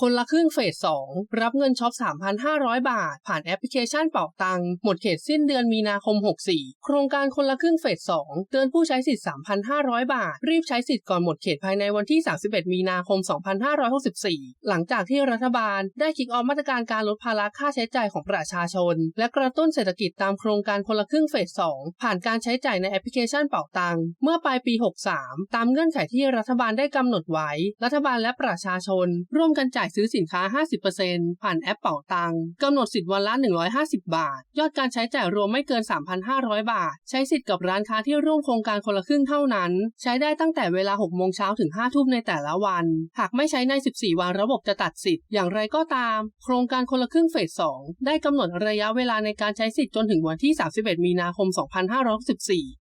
คนละครึ่งเฟส2รับเงินช็อป 3,500 บาท ผ่านแอปพลิเคชันเป่าตังหมดเขตสิ้นเดือนมีนาคม 64 โครงการคนละครึ่งเฟส2เตือนผู้ใช้สิทธิ์ 3,500 บาท รีบใช้สิทธิ์ก่อนหมดเขตภายในวันที่ 31 มีนาคม 2564 หลังจากที่รัฐบาลได้คิกออฟมาตรการการลดภาระค่าใช้จ่ายของประชาชน และกระตุ้นเศรษฐกิจตามโครงการคนละครึ่งเฟส2ผ่านการใช้จ่ายในแอปพลิเคชันเป่าตังเมื่อปลายปี 63 ตามเงื่อนไขที่รัฐบาลได้กำหนดไว้ รัฐบาลและประชาชน ร่วมกันจ่ายายซื้อสินค้า 50%ผ่านแอปเป่าตังกำหนดสิทธิ์วันละ 150 บาท ยอดการใช้จ่ายรวมไม่เกิน 3,500 บาท ใช้สิทธิ์กับร้านค้าที่ร่วมโครงการคนละครึ่งเท่านั้น ใช้ได้ตั้งแต่เวลา 6 โมงเช้าถึง 5 ทุ่มในแต่ละวัน หากไม่ใช้ใน 14 วันระบบจะตัดสิทธิ์ อย่างไรก็ตาม โครงการคนละครึ่งเฟส 2 ได้กำหนดระยะเวลาในการใช้สิทธิ์จนถึงวันที่ 31 มีนาคม 2564